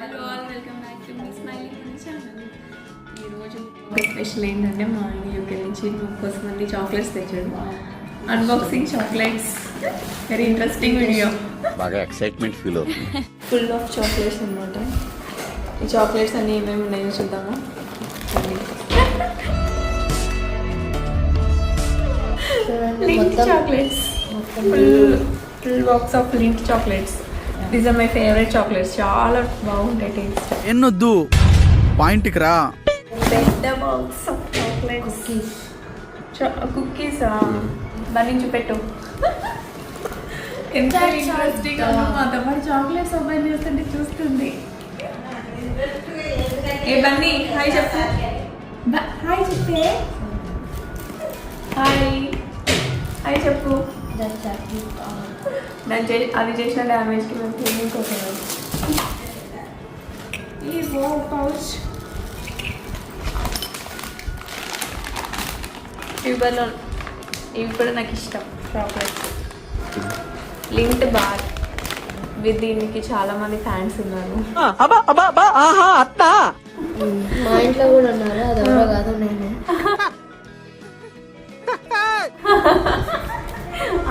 Hello all welcome back to me smiling channel. ఈరోజు ఒక special ఏంటంటే మా యూకే నుంచి కోసం మంది చాక్లెట్స్ తెచ్చాడు. Unboxing chocolates. Very interesting video బాగా ఎక్సైట్మెంట్ ఫీల్ అవుతుంది. ఫుల్ ఆఫ్ చాక్లెట్స్ అనమాట ఈ చాక్లెట్స్ అన్నీ ఏమేమి ఉన్నాయో చూద్దామా? Lindt chocolates full full box of Lindt chocolates these are my favourite chocolates చాలా బాగుంటాయి టేస్ట్ ఎన్నొద్దు. పాయింట్కి రా. పెద్ద బాక్స్ ఆఫ్ చాక్లెట్స్ కుకీస్ దాని చూపెట్టు ఎంత ఇంట్రెస్టింగ్ మాతో పాటు చాక్లెట్స్ ఓపెన్ చేస్తుంటే చూస్తుంది. ఏ బన్నీ హాయ్ చెప్పు. హాయ్ చెప్పే. హాయ్ హాయ్ చెప్పు. దాని చే అది చేసిన డ్యామేజ్కి మేము క్లీనింగ్ కోసం ఈ బో పౌచ్. ట్యూబర్లో ఇవి కూడా నాకు ఇష్టం చాక్లెట్స్. లింక్డ్ బార్ విత్ దీనికి చాలా మంది ఫ్యాన్స్ ఉన్నారు. మా ఇంట్లో కూడా ఉన్నారు? అది ఎవరో కాదు నేను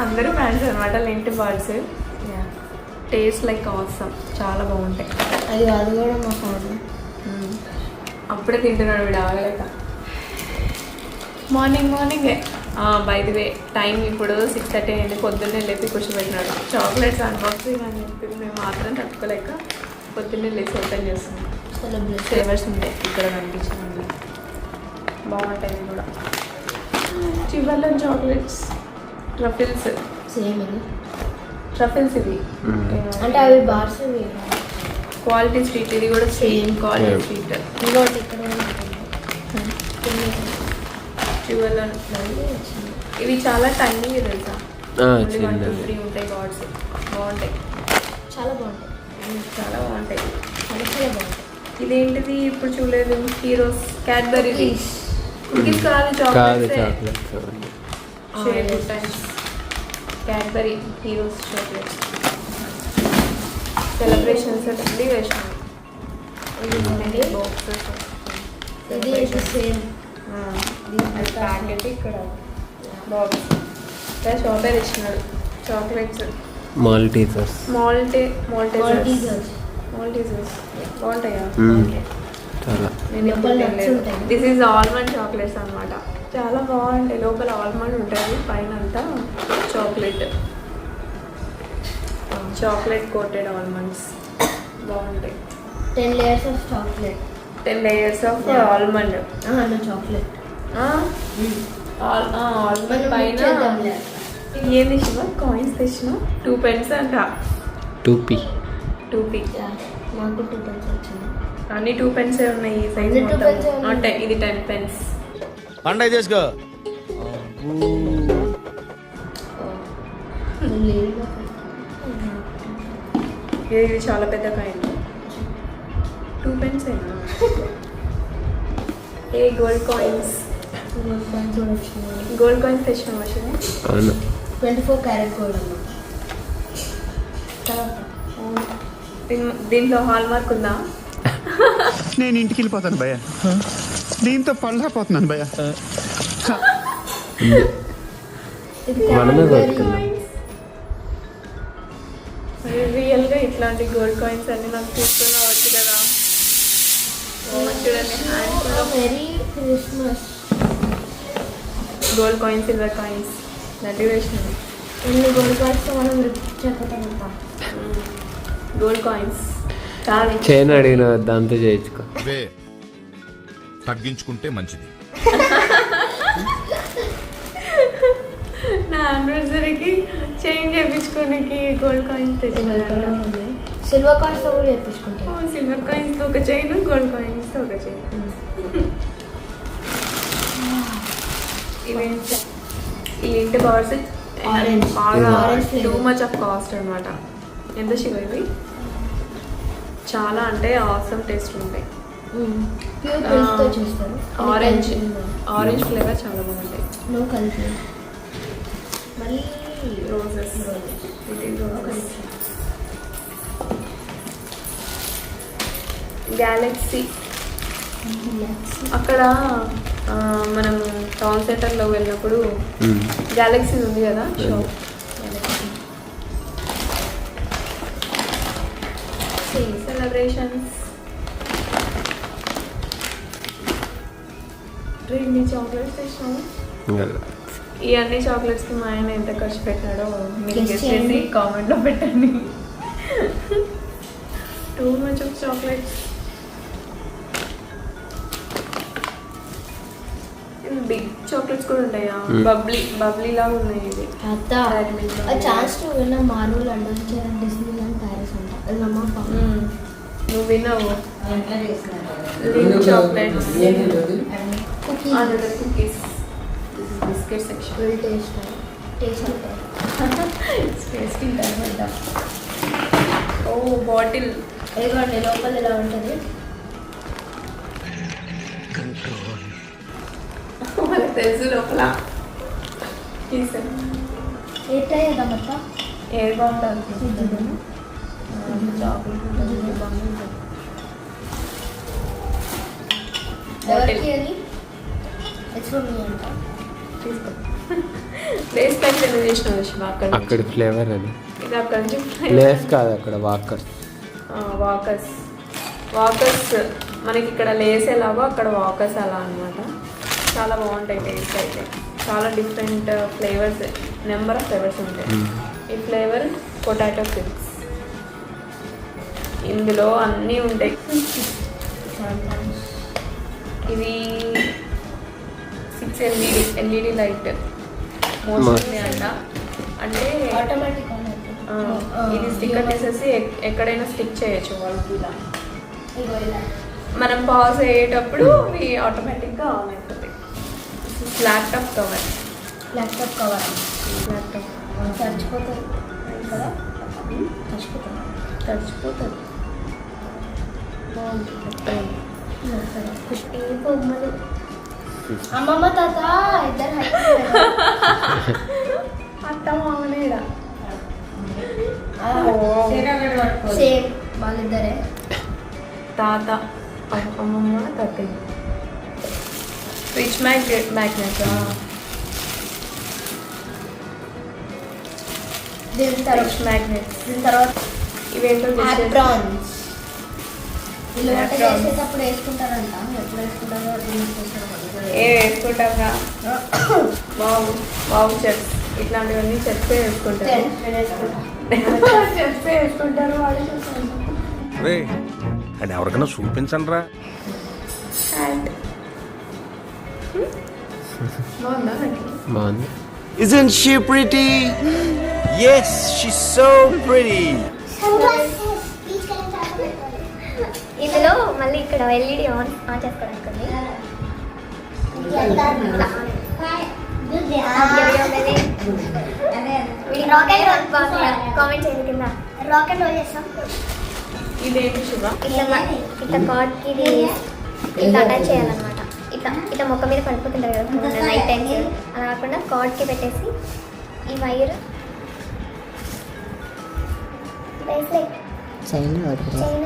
అందరూ ఫ్యాన్స్ అనమాట లింక్డ్ బార్స్ టేస్ట్ లైక్ అవసరం చాలా బాగుంటాయి. అది అది కూడా మా ఫోన్ మ్మ్. అప్పుడే తింటున్నాడు వీడు ఆగలేక. మార్నింగ్ మార్నింగే బై ది వే టైం ఇప్పుడు సిక్స్ థర్టీ అయింది. పొద్దున్నే లేపి కూర్చోబెట్టినాడు. చాక్లెట్స్ అన్బాక్సింగ్ అని చెప్పి మేము మాత్రం తట్టుకోలేక పొద్దున్నే లేచి ఓపెన్ చేస్తున్నాం. ఫ్లేవర్స్ ఉంటాయి. ఇక్కడ కనిపించింది బాగుంటాయి కూడా. చివర్లో చాక్లెట్స్ ట్రఫిల్స్ సేమ్ ఇది. ట్రఫిల్స్ ఇవి అంటే అవి బార్స్ క్వాలిటీ స్ట్రీట్ ఇది కూడా సేమ్ క్వాలిటీ స్ట్రీట్. ఇంకోటి ఇక్కడ. ఇవి చాలా టైనీ తెలుసా. త్రీ ఉంటాయి గాడ్స్ బాగుంటాయి. చాలా బాగుంటాయి. ఇవి చాలా బాగుంటాయి. చాలా చాలా బాగుంటాయి. ఇదేంటిది ఇప్పుడు చూడలేదు? Heroes Cadbury. కుకీస్ కాదు chocolates chocolate Cadbury heroes chocolates celebrations అన్ని వేసినాం ఇది బాక్సెస్ ఇది సేమ్ ప్యాకెట్ ఇక్కడ బాక్స్ ఇక్కడ చాక్లెట్ ఇచ్చినాడు చాక్లెట్స్ మాల్టీసర్స్ మాల్టే మాల్టేజర్స్. మాల్టేజర్స్ బాగుంటాయా చాలా. దిస్ ఈజ్ ఆల్మండ్ చాక్లెట్స్ అన్నమాట. చాలా బాగుంటాయి లోపల ఆల్మండ్ ఉంటుంది పైన అంతా చాక్లెట్. Chocolate coated almonds. బాగుంటాయి. Ten layers of chocolate. Ten layers of almond. Chocolate. Almond పైన. ఏంది శివ? కాయిన్స్ తెచ్చిన టూ పెన్స్ అంట. టూపీ టూ పీ మాకు టూ పెన్స్ వచ్చింది. అన్ని టూ పెన్సే ఉన్నాయి ఈ సైజ్ ఏ. అంటే ఇది టెన్ పెన్స్ పండగ చేసుకో. ఇది ఇది చాలా పెద్ద కాయిన్. టూ పెన్స్ అయినా ఏ గోల్డ్ కాయిన్స్ గోల్డ్ కాయిన్స్ తెచ్చిన అవును. ట్వంటీ ఫోర్ క్యారెట్ గోల్డ్ దీంట్లో హాల్ మార్క్ ఉందా? నేను ఇంటికి వెళ్ళిపోతాను భయ దీంతో పళ్ళపోతున్నాను భయ ఇది మనమే Cadbury. కొట్టుకున్నాం రియల్గా ఇట్లాంటి గోల్డ్ కాయిన్స్ అన్ని నాకు తీసుకుని రావచ్చు కదా. చూడండి Christmas gold coins silver coins దండి వేసినవి ఎన్ని గోల్డ్ కార్డ్స్ మనం చెప్పటం గోల్డ్ కాయిన్స్ చాలా. చైన్ అడిగిన దాంతో చేయించుకో. తగ్గించుకుంటే మంచిది. నా యానివర్సరీకి చేంజ్ చేయించుకోనికి గోల్డ్ కాయిన్స్ తెచ్చాను సిల్వర్ కూడా సిల్వర్ కాయిన్స్ ఒక చైన్ గోల్డ్ కాయిన్స్ ఒక చైన్ ఈ ఇంటి Orange. బాగా. టూ మచ్ ఆఫ్ కాస్ట్ అనమాట ఎంత శివ ఇవి చాలా అంటే అవసరం టేస్ట్ ఉంటాయి. చేస్తారు ఆరెంజ్ ఆరెంజ్ ఫ్లేవర్ చాలా బాగుంటాయి. నో మళ్ళీ రోజెస్ గ్యాలక్సీ అక్కడ మనం టౌన్ సెంటర్లో వెళ్ళినప్పుడు. గ్యాలక్సీ ఉంది కదా షో సెలబ్రేషన్స్ రెండు చాక్లెట్స్ తెచ్చినాము ఈ అన్ని చాక్లెట్స్కి మా ఆయన ఎంత ఖర్చు పెట్టాడో మీరు. చేసి కామెంట్లో పెట్టండి. Too much of chocolates big chocolates కూడా ఉంటాయా? Hmm. బబ్లీ బబ్లీ లాగా ఉన్నాయి ఇది ఛాన్స్ టు విన్న మాను లండన్ చేయాలి డిస్నీ ల్యాండ్ ప్యారిస్ అంట. వెళ్దామా Hmm. నువ్వు విన్నావు. Lindt chocolates cookie another cookies biscuit section full taste taste tasting అనమాట ఓ బాటిల్ ఇదిగోండి లోపల ఇలా ఉంటుంది? వాళ్ళకి తెలుసు లోపల. ఎట్లా చేద్దాం అత్త ఏది బాగుంటుంది చాక్లెట్ ఉంటుంది. బాగుంటుంది. ఎవరికి అది అక్కడ ఫ్లేవర్ అది. ఇది అక్కడ నుంచి లేస్ కాదు అక్కడ వాకర్ వాకర్స్. వాకర్స్ మనకి ఇక్కడ లేస్ ఎలాగో అక్కడ వాకర్స్ అలా అన్నమాట. చాలా బాగుంటాయి టేస్ట్ అయితే. చాలా different flavours number of flavours ఉంటాయి. ఈ ఫ్లేవర్ పొటాటో చిప్స్. ఇందులో అన్నీ ఉంటాయి. ఇది six LED LED light mostly అంట అంటే. ఆటోమేటిక్ ఇది స్టిక్కర్ తీసేసి ఎక్- ఎక్కడైనా స్టిక్ చేయొచ్చు వాళ్ళకి ఇలా. మనం పాజ్ అయ్యేటప్పుడు అవి ఆటోమేటిక్గా ఆన్ అయిపోతాయి. Laptop cover laptop cover laptop చచ్చిపోతుంది కదా? చచ్చిపోతుంది తడిచిపోతుంది. ఏ బొమ్మలు. అమ్మమ్మ తాత ఇద్దరు అత్త మామనేడా సేమ్. వాళ్ళిద్దరే. తాత అమ్మ- అమ్మమ్మ తాతయ్య. రిచ్ మ్యాగ్నెట్ మ్యాగ్నెట్ దీని తర్వాత రిచ్ మ్యాగ్నెట్స్ దీని తర్వాత ఇవేంటో వంట Aprons. చేసేటప్పుడు వేసుకుంటారంట. ఎప్పుడు వేసుకుంటారో అది ఏ వావ్ వావ్ చెప్స్ ఇట్లాంటివన్నీ చెప్తే వేసుకుంటారు. చెప్తే వేసుకుంటారు వాళ్ళు చూసుకుంటారు రే అని ఎవరికైనా చూపించండి రా అండ్ బాగుందా. Isn't she pretty? Yes, she's so pretty. ఇందులో మళ్ళీ ఇక్కడ ఎల్ఈడి ఆన్ ఆన్ చేసుకోవడానికి ఉంది రాకెట్ రోల్ కామెంట్ చేయండి కింద రాకెట్ రోల్ చేస్తాం ఇదేంటి శివ ఇట్లా ఇట్లా కార్డ్కి ఇట్లా అటాచ్ చేయాలన్నమాట ఇట్లా ఇట్లా మొక్క మీద పడిపోతుంటారు కదా నైట్ టైమ్స్ అలా కాకుండా కార్డ్కి పెట్టేసి ఈ wire bracelet chain chain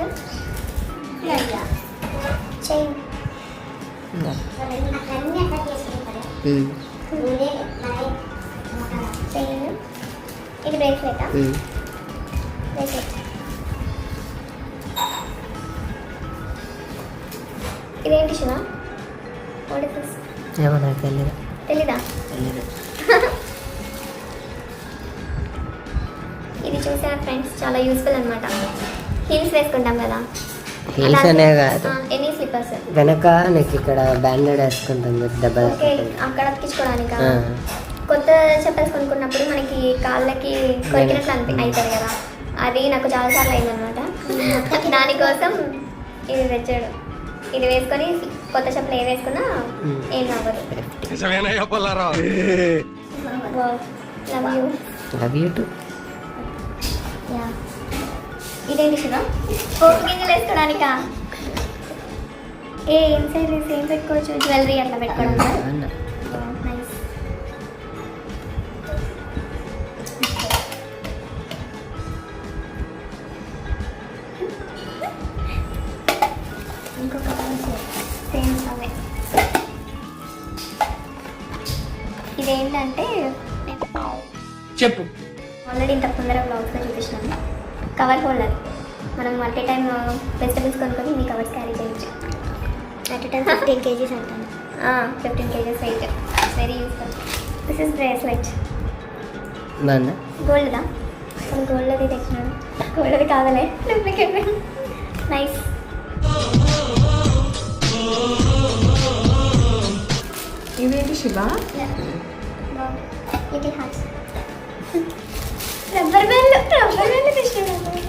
chain ఇది బ్రేస్లెటా బ్రేస్లెట్ ఇదేంటి శివ ఏమో నాకు తెలీదా ఇది చూసారా ఫ్రెండ్స్ చాలా యూస్ఫుల్ అనమాట హీల్స్ వేసుకుంటాం కదా. హీల్స్ అనే కాదు. ఎనీ స్లిప్పర్స్ వెనక నీకు ఇక్కడ బ్యాండెడ్ వేసుకుంటాం తగులుతుంది. అక్కడ అతికించుకోవడానికా. కొత్త చెప్పల్స్ కొనుక్కున్నప్పుడు మనకి కాళ్ళకి కొరికినట్లు అనిపి అవుతుంది కదా. అది నాకు చాలాసార్లు అయిందనమాట దానికోసం ఇది తెచ్చాడు. ఇది వేసుకొని కొత్త చెప్పులు ఏ వేసుకున్నా ఏం అవ్వదు love you love you too ya ఇదేంటి శివ? పోపు గింజలు వేసుకోవడానికా ఏ ఇన్సైడ్ ఏం పెట్టుకోవచ్చు? జ్యువెలరీ అట్లా పెట్టుకోవడం నైస్ ఇంకొక సేమ్ అవే ఇదేంటంటే చెప్పు. ఆల్రెడీ ఇంత ముందర బ్లాగ్స్లో చూపించినాను కవర్ హోల్డర్. మనం అట్ ఏ టైం వెజిటబుల్స్ కొనుక్కొని మీ కవర్స్ క్యారీ చేయొచ్చు. అట్ టైం ఫిఫ్టీన్ కేజీస్ అంటాను. Fifteen kgs weight very useful this is bracelet గోల్డ్దా? అసలు గోల్డ్ అది తెచ్చినాడు గోల్డ్ అది కావాలే డూప్లికేట్ నైస్ ఇదేంటి శివ ఇది hearts rubber band rubber band తెచ్చినాడు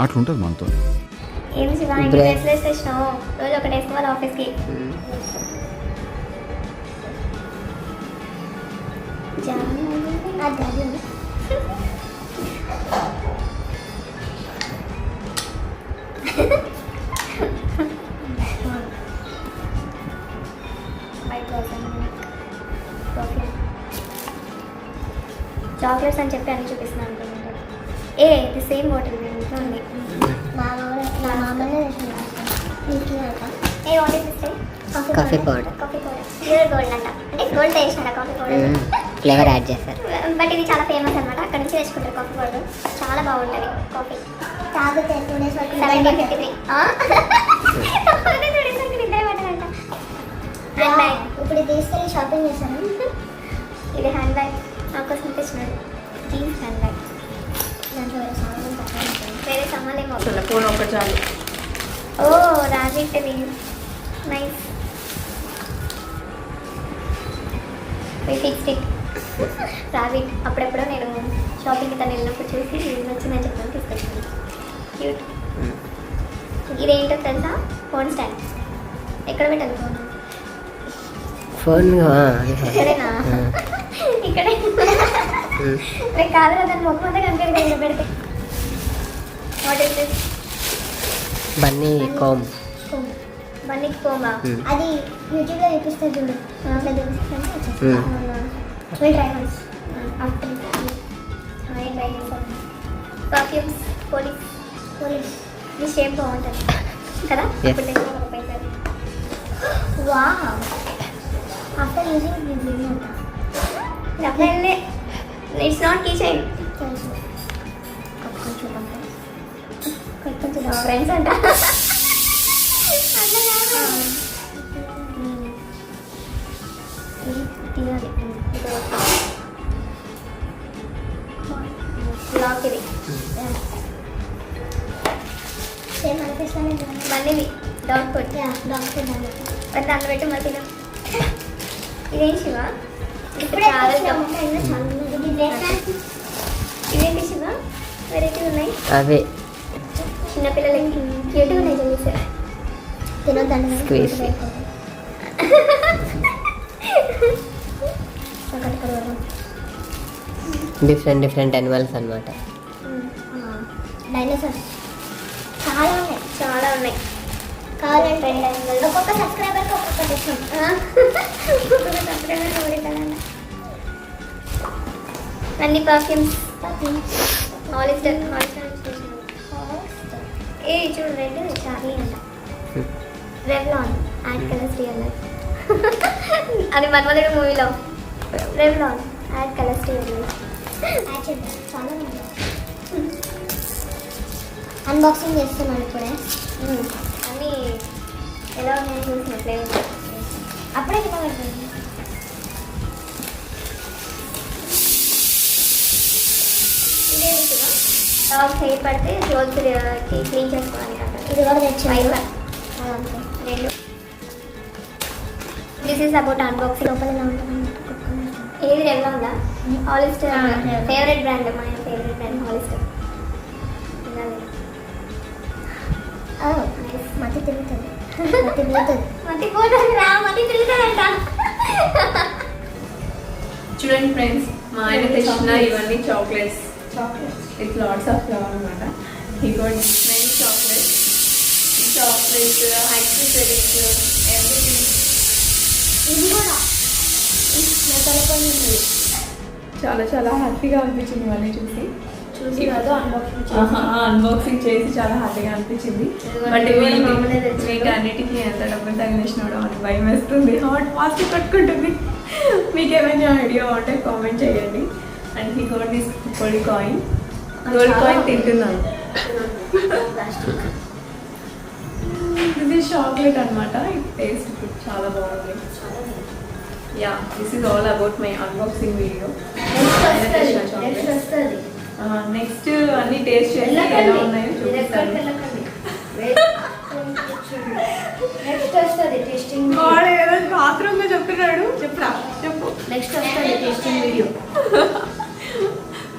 అట్లుంటది మనతో. ఏం శివ ఇంటి బ్రే- బ్రేస్లెట్స్ తెచ్చినావు రోజు ఒకటి వేసుకోవాలి ఆఫీస్కి. అది అది చాక్లెట్స్ అని చెప్పి ఏ ఇది సేమ్ బాటిల్ ఇంట్లో ఉంది. మా మామనే ఏ. కాఫీ పౌడర్ ప్యూర్ గోల్డ్ అంట. అంటే gold coffee powder flavour add చేస్తారు. బట్ ఇది చాలా ఫేమస్ అనమాట అక్కడ నుంచి తెచ్చుకుంటారు కాఫీ పౌడర్ చాలా బాగుంటుంది కాఫీ తాగితే టూ డేస్ వరకు seventeen fifty three hand bag ఇప్పుడు తీసుకెళ్ళి షాపింగ్ చేశాను. ఇది హ్యాండ్ బ్యాగ్ నా కోసం తెచ్చినాడు. జీన్స్ హ్యాండ్ బ్యాగ్ వేరే సామాన్లు ఏమో ఫోన్ ఒక్క చాలు ఓ రాజిట్వి నైస్ ఫిక్స్డ్ ఇట్ రాబిట్ అప్పుడెప్పుడో నేను షాపింగ్కి తను వెళ్ళినప్పుడు చూసి నచ్చిందని చెప్పాను తీసుకొచ్చాను. క్యూట్ ఇదేంటో తెలుసా? ఫోన్ స్టాండ్ ఎక్కడ పెట్టాలి ఫోన్ ఫోన్ ఇక్కడేనా? ఇక్కడే. రేపు కాదు కదా దాని మొక్క అంతా ఇక్కడ పెడితే. వాట్ ఇస్ దిస్ బన్నీ కోమ్. బన్నీకి పోమా అది యూట్యూబ్లో చూపిస్తే చూడు. అట్లా చూపిస్తుంటే వచ్చేస్తుంది. అవునా will try once after hi bye perfumes police police ఈ షేప్ బాగుంటుంది. కదా. ఇప్పుడు ఒక పైసలు ఆఫ్టర్ యూజింగ్ డబ్బులే it's not key chain friends అంట. లాక్ ఇది. సేమ్ అనిపిస్తానే మళ్ళీ డాట్ కొట్టి డాక్టర్ దాన్ని మరి దాంట్లో పెట్టి మళ్ళీ ఇదేం శివ? ఇప్పుడే చాలా చాలా అవే. చిన్నపిల్లలకి క్యూట్గా ఉన్నాయి తినొద్దండి. డిఫరెంట్ డిఫరెంట్ అనిమల్స్ అనమాట డైనోసార్స్ చాలా ఉన్నాయి. చాలా ఉన్నాయి. కావాలంటే. ఒక్కొక్క సబ్స్క్రైబర్కి ఒక్కొక్కటి ఇస్తాం అన్ని పర్ఫ్యూమ్స్ హాలిస్ హాలిస్టర్ ఏ చూడు రెడ్ చార్లీ అంట Revlon ad colours real life అది మన్మధుడు మూవీలో Revlon ad colours real life actually చాలా అన్బాక్సింగ్ చేస్తున్నాను ఇప్పుడే. అన్నీ ఎలా ఉన్నాయో చూసినట్లే అప్పుడే తినబడుతుంది ఇదేంటి హెయిర్ పడితే క్లోత్స్ క్లీన్ చేసుకోవడానికి ఇది కూడా తెచ్చింది రెండు దిస్ ఈస్ అబౌట్ అన్బాక్సింగ్ లోపల ఏది రెగ్లా ఉందా హాలిస్టర్ ఫేవరెట్ బ్రాండ్ మా ఫేవరెట్ బ్రాండ్ హాలిస్టర్ మతి తిరుగుతుంది మతి తిరుగుతుంది మతి పోతుంది రా మతి తిరుగుతుందంట చూడండి ఫ్రెండ్స్ మా ఆయన తెచ్చిన ఇవన్నీ chocolates. With lots of flower అనమాట. ఈ got many chocolates chocolates accessories everything ఇది కూడా నా ఉంది. చాలా చాలా హ్యాపీగా అనిపించింది ఇవన్నీ చూసి. చూసి కాదు అన్బాక్సింగ్ చేసి. చాలా హ్యాపీగా అనిపించింది. బట్. మీకు అన్నిటికీ ఎంత డబ్బులు తగిలిసినాడో అని భయం వేస్తుంది. Hot fast కట్టుకుంటుంది. మీకు ఏమైనా ఐడియా ఉంటే కామెంట్ చేయండి. And he got this gold coin gold coin తింటున్నాను. ఇది చాక్లెట్ అనమాట టేస్ట్ చాలా బాగుంది. Ya this is all about my unboxing video next వస్తుంది నెక్స్ట్ వస్తుంది. నెక్స్ట్ అన్ని టేస్ట్ చేసి ఎలా ఉన్నాయో చూపిస్తాను. నెక్స్ట్ వస్తుంది టెస్టింగ్ వాడు ఏదో బాత్రూమ్గా చెప్తున్నాడు. చెప్పురా చెప్పు. నెక్స్ట్ వస్తుంది టెస్టింగ్ వీడియో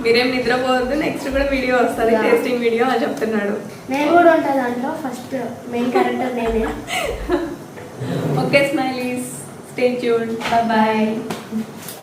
మీరేం నిద్రపోవద్దు నెక్స్ట్ కూడా వీడియో వస్తుంది. టేస్టింగ్ వీడియో అని చెప్తున్నాడు. నేను కూడా ఉంటాను దాంట్లో ఫస్ట్ మెయిన్ క్యారెక్టర్ నేనే. Okay smileys stay tune bye